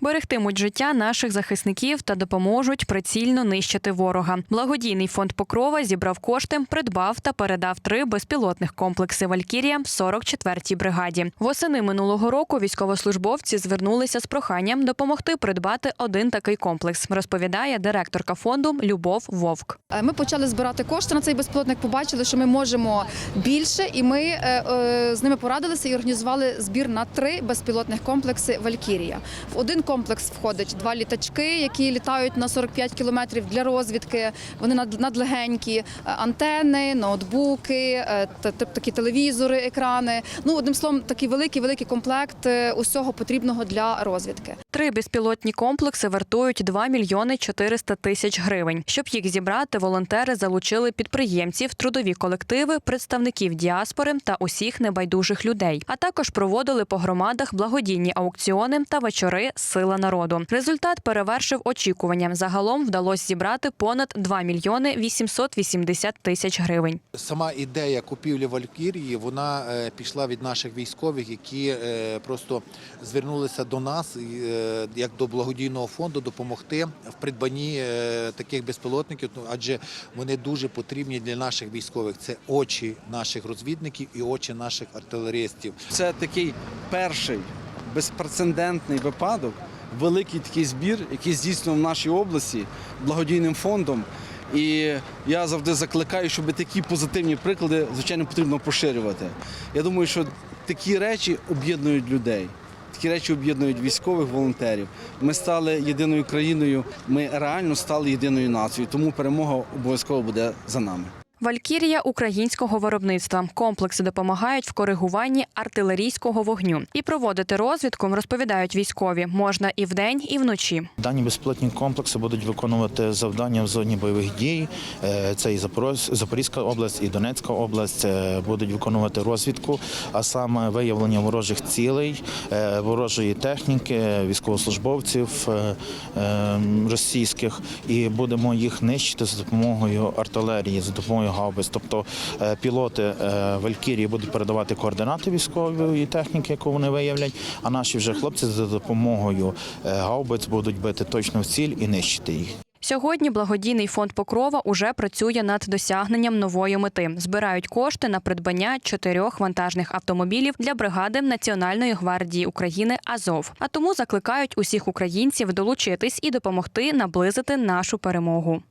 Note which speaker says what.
Speaker 1: Берегтимуть життя наших захисників та допоможуть прицільно нищити ворога. Благодійний фонд Покрова зібрав кошти, придбав та передав три безпілотних комплекси Валькірія 44-й бригаді. Восени минулого року військовослужбовці звернулися з проханням допомогти придбати один такий комплекс. Розповідає директорка фонду Любов Вовк.
Speaker 2: Е, Ми почали збирати кошти на цей безпілотник. Побачили, що ми можемо більше, і ми е, е, з ними порадилися і організували збір на три безпілотних комплекси Валькірія. В один комплекс входить два літачки, які літають на 45 кілометрів для розвідки. Вони над- надлегенькі, Е, антени, ноутбуки, е, та- та- такі телевізори, екрани. Ну одним словом, такий великий великий комплект е, усього потрібного для розвідки.
Speaker 1: Три безпілотні комплекси вартують 2 мільйони 400 тисяч гривень. Щоб їх зібрати, волонтери залучили підприємців, трудові колективи, представників діаспори та усіх небайдужих людей. А також проводили по громадах благодійні аукціони та вечори Сила народу. Результат перевершив очікування. Загалом вдалося зібрати понад 2 мільйони 880 тисяч гривень.
Speaker 3: Сама ідея купівлі Валькірії вона е, пішла від наших військових, які е, просто звернулися до нас е, як до благодійного фонду допомогти в придбанні таких безпілотників, ну, адже вони дуже потрібні для наших військових. Це очі наших розвідників і очі наших артилеристів.
Speaker 4: Це такий перший безпрецедентний випадок, великий такий збір, який здійснював в нашій області благодійним фондом. І я завжди закликаю, щоб такі позитивні приклади, звичайно, потрібно поширювати. Я думаю, що такі речі об'єднують людей. Такі речі об'єднують військових волонтерів. Ми стали єдиною країною, ми реально стали єдиною нацією, тому перемога обов'язково буде за нами.
Speaker 1: Валькірія українського виробництва. Комплекси допомагають в коригуванні артилерійського вогню. І проводити розвідку, розповідають військові, можна і вдень, і вночі.
Speaker 5: Дані безпілотні комплекси будуть виконувати завдання в зоні бойових дій. Е, Це і Запорізька область, і Донецька область Е, будуть виконувати розвідку, а саме виявлення ворожих цілей, е, ворожої техніки, військовослужбовців російських, і будемо їх нищити за допомогою артилерії, за допомогою гаубиць. Тобто е, пілоти е, Валькірії будуть передавати координати військової техніки, яку вони виявлять. А наші вже хлопці за допомогою е, гаубиць будуть бити точно в ціль і нищити їх.
Speaker 1: Сьогодні благодійний фонд Покрова уже працює над досягненням нової мети. Збирають кошти на придбання чотирьох вантажних автомобілів для бригади Національної гвардії України Азов. А тому закликають усіх українців долучитись і допомогти наблизити нашу перемогу.